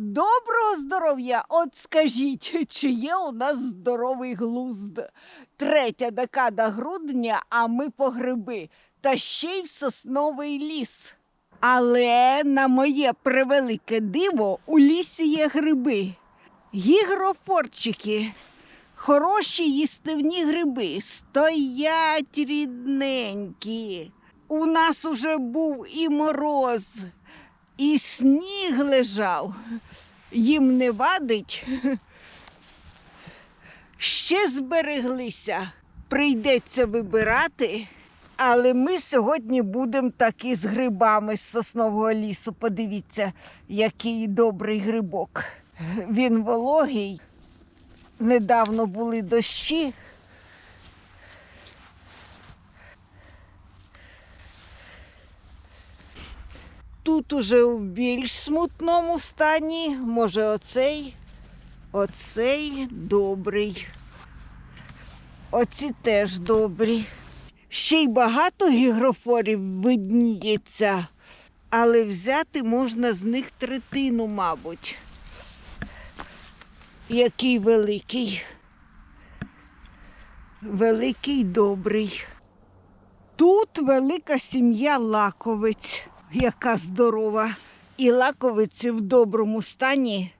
Доброго здоров'я! От скажіть, чи є у нас здоровий глузд? Третя декада грудня, а ми по гриби, та ще й в сосновий ліс. Але на моє превелике диво у лісі є гриби, гігрофорчики. Хороші їстивні гриби, стоять рідненькі. У нас уже був і мороз, і сніг лежав. Їм не вадить. Ще збереглися. Прийдеться вибирати. Але ми сьогодні будемо таки з грибами з соснового лісу. Подивіться, який добрий грибок. Він вологий. Недавно були дощі. Тут уже в більш смутному стані. Може, оцей, оцей добрий. Оці теж добрі. Ще й багато гігрофорів видніється, але взяти можна з них третину, мабуть. Який великий. Великий добрий. Тут велика сім'я лаковиць, яка здорова. І лаковиці в доброму стані.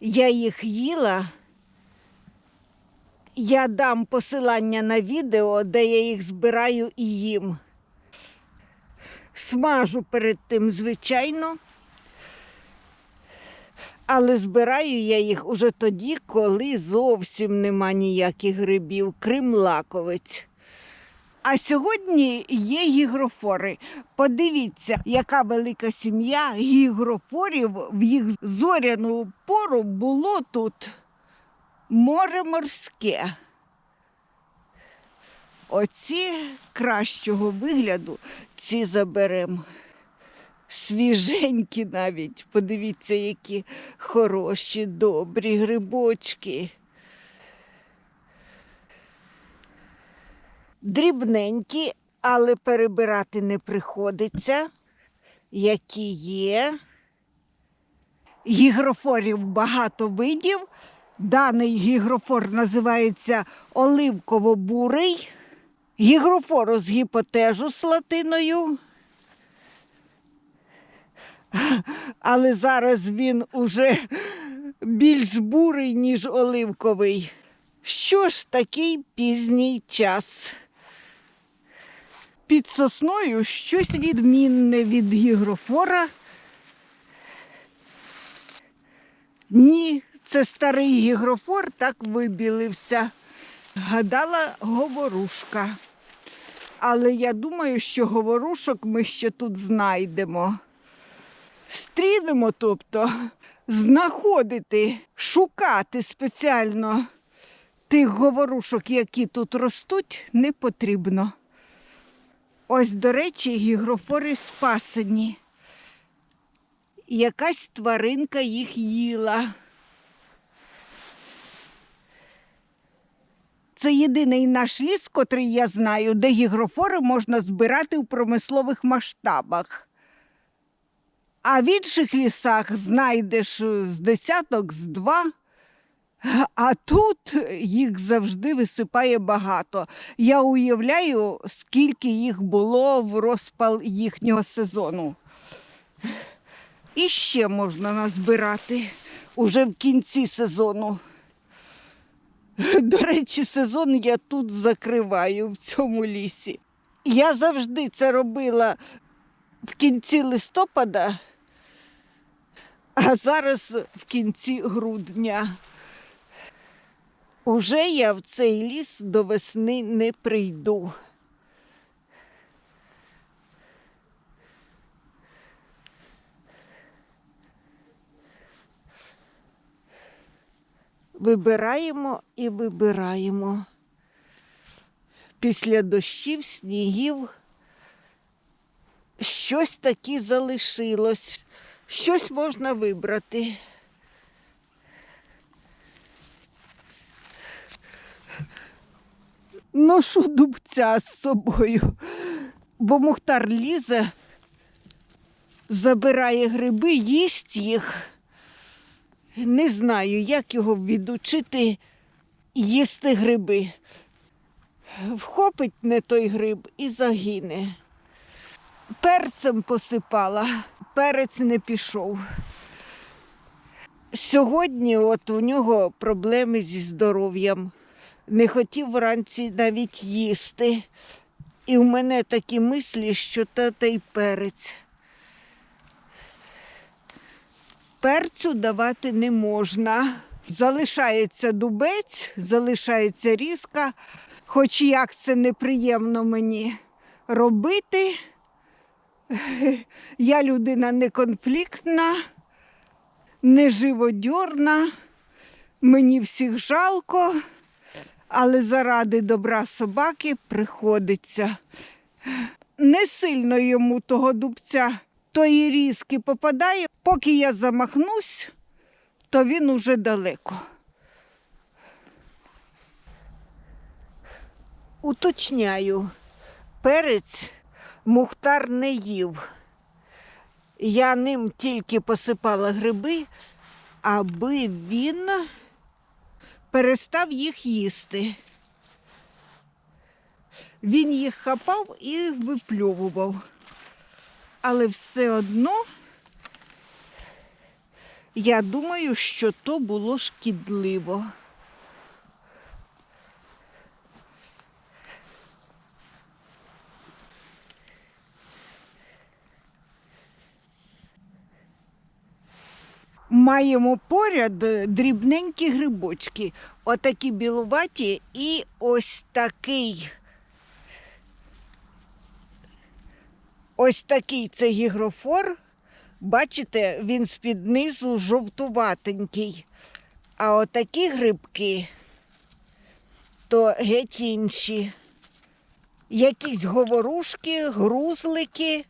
Я їх їла. Я дам посилання на відео, де я їх збираю і їм. Смажу перед тим, звичайно. Але збираю я їх уже тоді, коли зовсім нема ніяких грибів, крім лаковиць. А сьогодні є гігрофори. Подивіться, яка велика сім'я гігрофорів в їх зоряну пору було тут море морське. Оці кращого вигляду, ці заберемо. Свіженькі навіть. Подивіться, які хороші, добрі грибочки. Дрібненькі, але перебирати не приходиться. Які є. Гігрофорів багато видів. Даний гігрофор називається оливково-бурий. Гігрофорус гіпотежус латиною. Але зараз він уже більш бурий, ніж оливковий. Що ж, такий пізній час. Під сосною щось відмінне від гігрофора. Ні, це старий гігрофор так вибілився. Гадала говорушка. Але я думаю, що говорушок ми ще тут знайдемо. Стрінемо, тобто, знаходити, шукати спеціально тих говорушок, які тут ростуть, не потрібно. Ось, до речі, гігрофори спасені. Якась тваринка їх їла. Це єдиний наш ліс, котрий я знаю, де гігрофори можна збирати в промислових масштабах. А в інших лісах знайдеш е, з десяток, з два. А тут їх завжди висипає багато. Я уявляю, скільки їх було в розпал їхнього сезону. І ще можна назбирати уже в кінці сезону. До речі, сезон я тут закриваю в цьому лісі. Я завжди це робила в кінці листопада, а зараз в кінці грудня. Уже я в цей ліс до весни не прийду. Вибираємо і вибираємо. Після дощів, снігів щось таке залишилось, щось можна вибрати. Ношу дубця з собою, бо Мухтар лізе, забирає гриби, їсть їх. Не знаю, як його відучити їсти гриби. Вхопить не той гриб і загине. Перцем посипала, перець не пішов. Сьогодні от у нього проблеми зі здоров'ям. Не хотів вранці навіть їсти. І в мене такі мислі, що та та й перець. Перцю давати не можна. Залишається дубець, залишається різка, хоч як це неприємно мені робити. Я людина не конфліктна, не живодьорна, мені всіх жалко, але заради добра собаки приходиться. Не сильно йому того дубця тої різки попадає, поки я замахнусь, то він уже далеко. Уточняю, перець Мухтар не їв. Я ним тільки посипала гриби, аби він перестав їх їсти. Він їх хапав і випльовував. Але все одно я думаю, що то було шкідливо. Маємо поряд е, дрібненькі грибочки, отакі білуваті і ось такий. Ось такий це гігрофор. Бачите, він з-під низу жовтуватенький. А отакі грибки то геть інші. Якісь говорушки, грузлики.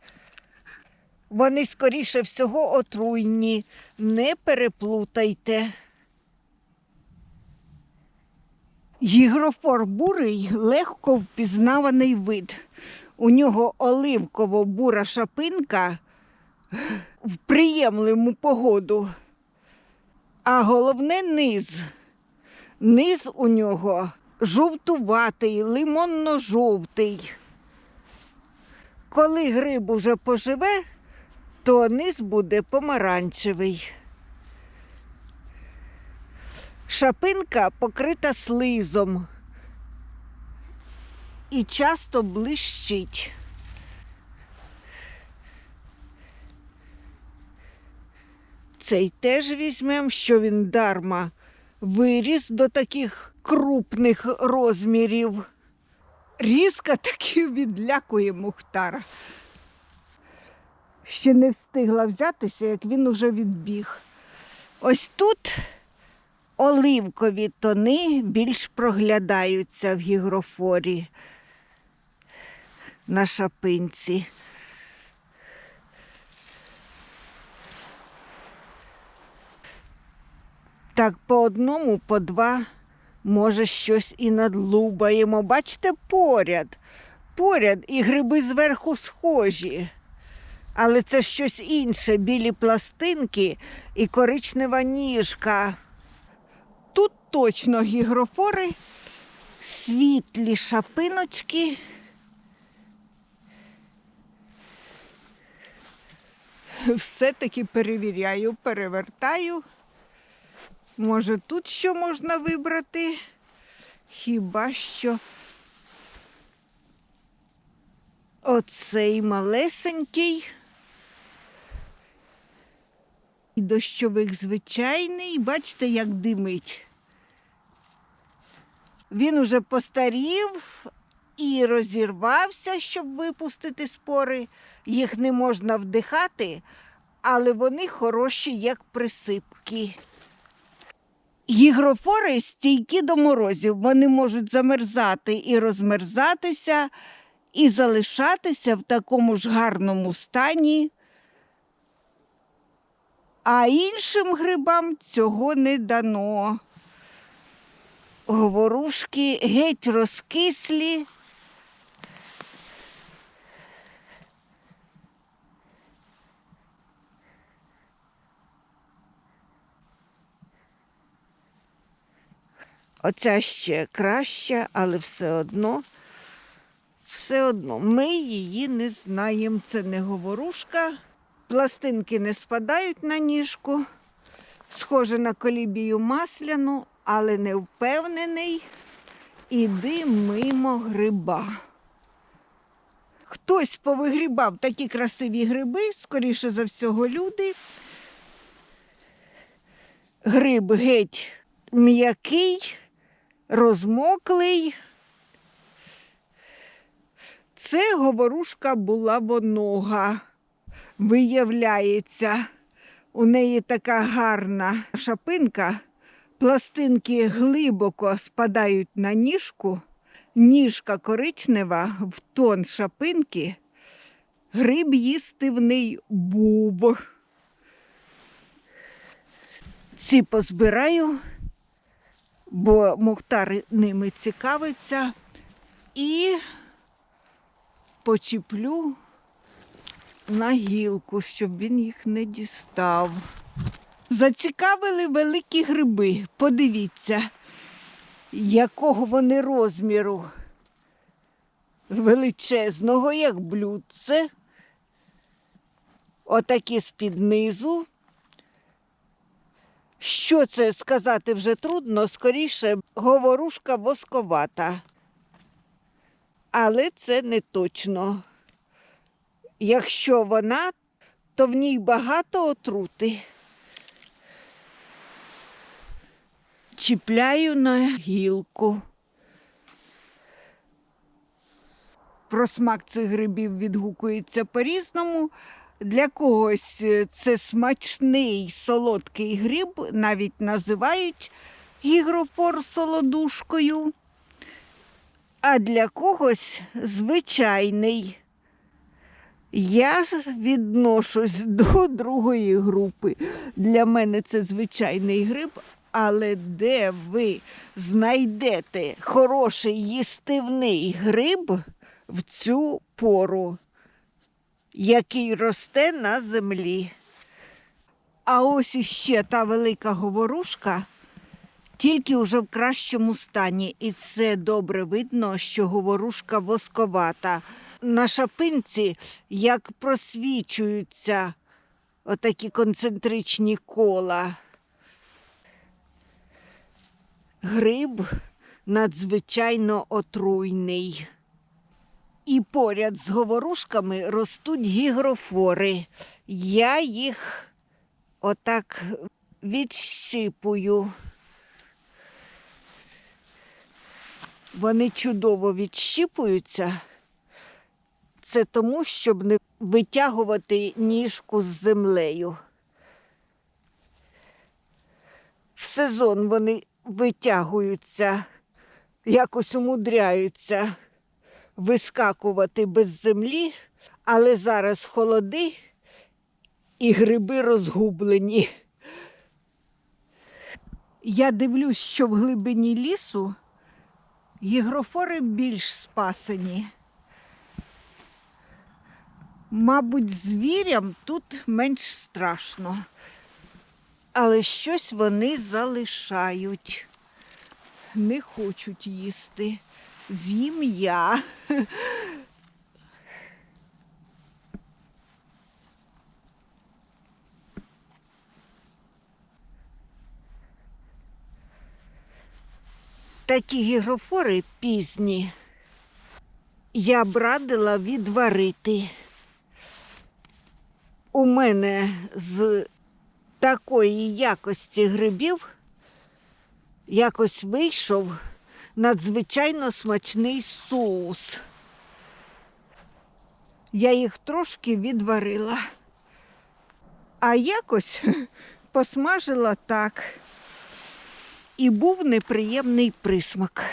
Вони, скоріше всього, отруйні. Не переплутайте. Гігрофор бурий легко впізнаваний вид. У нього оливково-бура шапинка в приємному погоду. А головне низ. Низ у нього жовтуватий, лимонно-жовтий. Коли гриб уже поживе, то низ буде помаранчевий. Шапинка покрита слизом і часто блищить. Цей теж візьмемо, що він дарма виріс до таких крупних розмірів. Різка таки відлякує Мухтара. Ще не встигла взятися, як він уже відбіг. Ось тут оливкові тони більш проглядаються в гігрофорі на шапинці. Так по одному, по два, може, щось і надлубаємо. Бачите, поряд. Поряд і гриби зверху схожі. Але це щось інше, білі пластинки і коричнева ніжка. Тут точно гігрофори, світлі шапиночки. Все-таки перевіряю, перевертаю. Може, тут що можна вибрати? Хіба що оцей малесенький. І Дощовик звичайний, бачите, як димить. Він уже постарів і розірвався, щоб випустити спори. Їх не можна вдихати, але вони хороші, як присипки. Гігрофори стійкі до морозів. Вони можуть замерзати і розмерзатися, і залишатися в такому ж гарному стані. А іншим грибам цього не дано. Говорушки геть розкислі. Оця ще краща, але все одно, все одно, ми її не знаємо. Це не говорушка. Пластинки не спадають на ніжку. Схоже на колібію масляну, але не впевнений. Іди мимо гриба. Хтось повигрібав такі красиві гриби, скоріше за всього, люди. Гриб геть м'який, розмоклий. Це говорушка булавонога. Виявляється, у неї така гарна шапинка, пластинки глибоко спадають на ніжку, ніжка коричнева в тон шапинки. Гриб їстивний був. Ці позбираю, бо Мухтар ними цікавиться, і почіплю на гілку, щоб він їх не дістав. Зацікавили великі гриби. Подивіться, якого вони розміру. Величезного, як блюдце. Отакі з-під низу. Що це сказати вже трудно, скоріше говорушка восковата. Але це не точно. Якщо вона, то в ній багато отрути. Чіпляю на гілку. Про смак цих грибів відгукується по-різному. Для когось е, це смачний солодкий гриб, навіть називають гігрофор солодушкою, а для когось звичайний. Я ж відношусь до другої групи. Для мене це звичайний гриб, але де ви знайдете хороший їстивний гриб в цю пору, який росте на землі? А ось іще та велика говорушка, тільки уже в кращому стані. І це добре видно, що говорушка восковата. На шапинці як просвічуються отакі концентричні кола. Гриб надзвичайно отруйний. І поряд з говорушками ростуть гігрофори. Я їх отак відщипую. Вони чудово відщіпуються. Це тому, щоб не витягувати ніжку з землею. В сезон вони витягуються, якось умудряються вискакувати без землі, але зараз холоди і гриби розгублені. Я дивлюсь, що в глибині лісу гігрофори більш спасені. Мабуть, звірям тут менш страшно, але щось вони залишають, не хочуть їсти. З'їм я. Такі гігрофори пізні я б радила відварити. У мене з такої якості грибів якось вийшов надзвичайно смачний соус. Я їх трошки відварила, а якось посмажила так. І був неприємний присмак.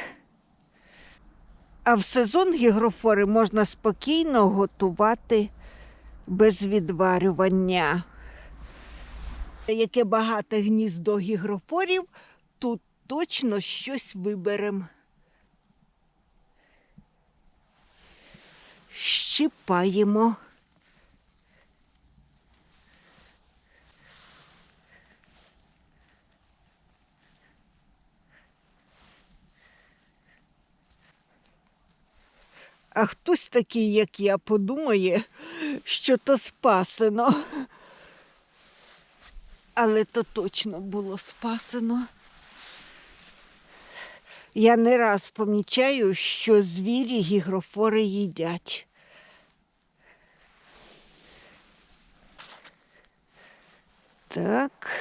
А в сезон гігрофори можна спокійно готувати без відварювання. Яке багате гніздо гігрофорів, тут точно щось виберемо. Щипаємо. А хтось такий, як я, подумає, що то спасено. Але то точно було спасено. Я не раз помічаю, що звірі гігрофори їдять. Так.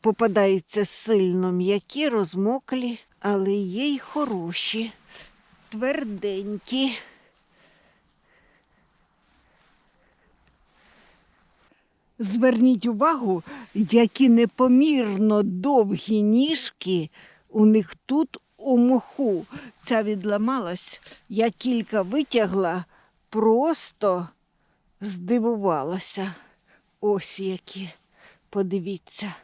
Попадаються сильно м'які, розмоклі, але є й хороші, тверденькі. Зверніть увагу, які непомірно довгі ніжки у них тут у моху. Ця відламалась, я кілька витягла, просто здивувалася. Ось які. Подивіться.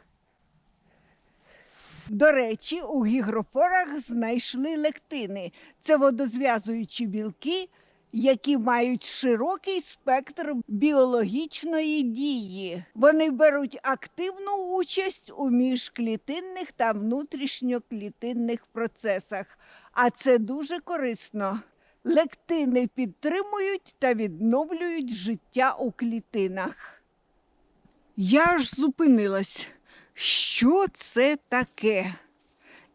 До речі, у гігрофорах знайшли лектини. Це водозв'язуючі білки, які мають широкий спектр біологічної дії. Вони беруть активну участь у міжклітинних та внутрішньоклітинних процесах, а це дуже корисно. Лектини підтримують та відновлюють життя у клітинах. Я аж зупинилась. Що це таке?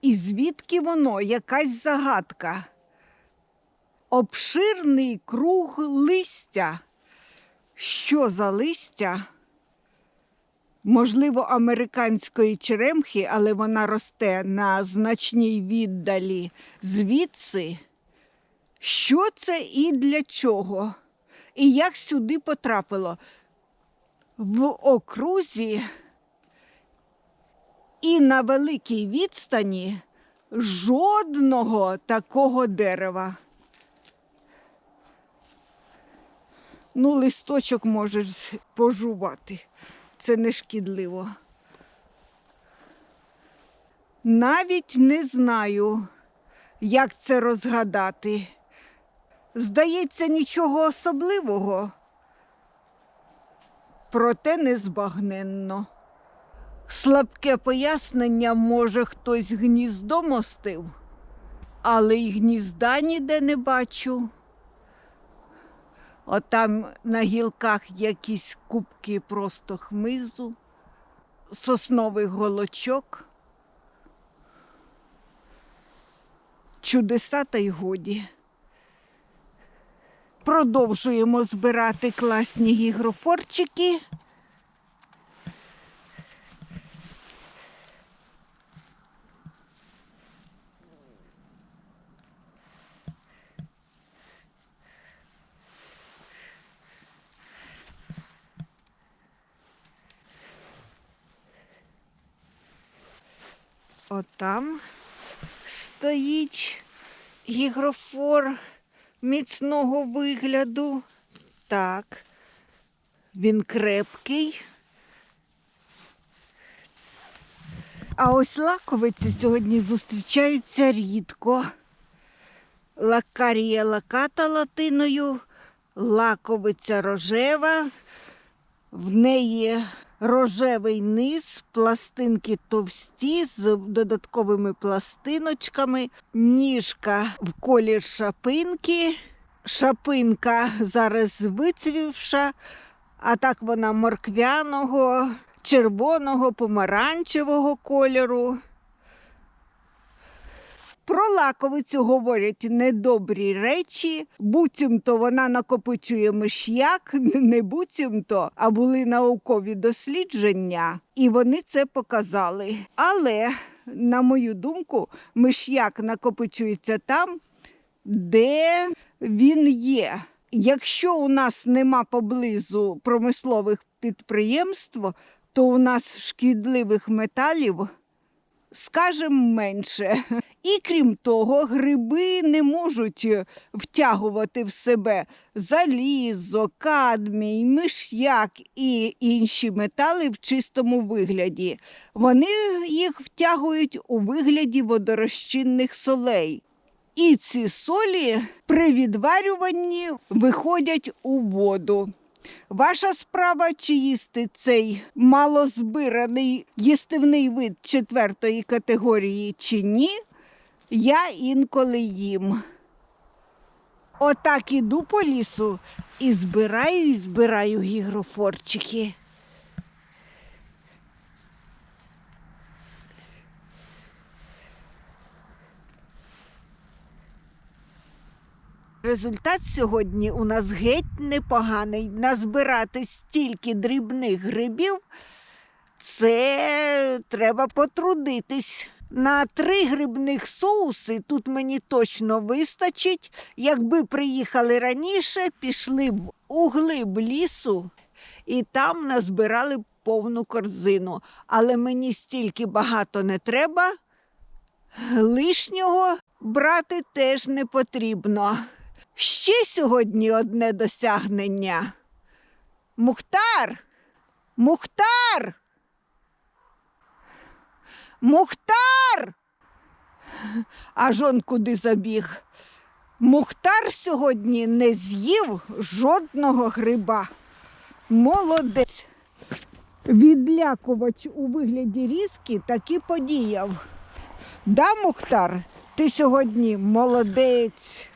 І звідки воно? Якась загадка. Обширний круг листя. Що за листя? Можливо, американської черемхи, але вона росте на значній віддалі. Звідси, що це і для чого? І як сюди потрапило? В окрузі і на великій відстані жодного такого дерева. Ну, листочок можеш пожувати. Це не шкідливо. Навіть не знаю, як це розгадати. Здається, нічого особливого, проте незбагненно. Слабке пояснення, може, хтось гніздо мостив, але й гнізда ніде не бачу. Отам на гілках якісь кубки просто хмизу, сосновий голочок. Чудеса та й годі. Продовжуємо збирати класні гігрофорчики. Отам стоїть гігрофор міцного вигляду. Так, він крепкий. А ось лаковиці сьогодні зустрічаються рідко. Лакарія лаката латиною, лаковиця рожева, в неї рожевий низ, пластинки товсті з додатковими пластиночками, ніжка в колір шапинки, шапинка зараз вицвівша, а так вона морквяного, червоного, помаранчевого кольору. Про лаковицю говорять недобрі речі, буцімто вона накопичує миш'як, не буцімто, а були наукові дослідження, і вони це показали. Але, на мою думку, миш'як накопичується там, де він є. Якщо у нас нема поблизу промислових підприємств, то у нас шкідливих металів скажем, менше. І крім того, гриби не можуть втягувати в себе залізо, кадмій, миш'як і інші метали в чистому вигляді. Вони їх втягують у вигляді водорозчинних солей. І ці солі при відварюванні виходять у воду. Ваша справа, чи їсти цей малозбираний їстивний вид четвертої категорії чи ні, я інколи їм. Отак іду по лісу і збираю, і збираю гігрофорчики. Результат сьогодні у нас геть непоганий. Назбирати стільки дрібних грибів це треба потрудитись. На три грибних соуси тут мені точно вистачить. Якби приїхали раніше, пішли б у глиб лісу і там назбирали повну корзину. Але мені стільки багато не треба. Лишнього брати теж не потрібно. Ще сьогодні одне досягнення. Мухтар! Мухтар! Мухтар! Аж он куди забіг. Мухтар сьогодні не з'їв жодного гриба. Молодець. Відлякувач у вигляді різки таки подіяв. Да, Мухтар, ти сьогодні молодець.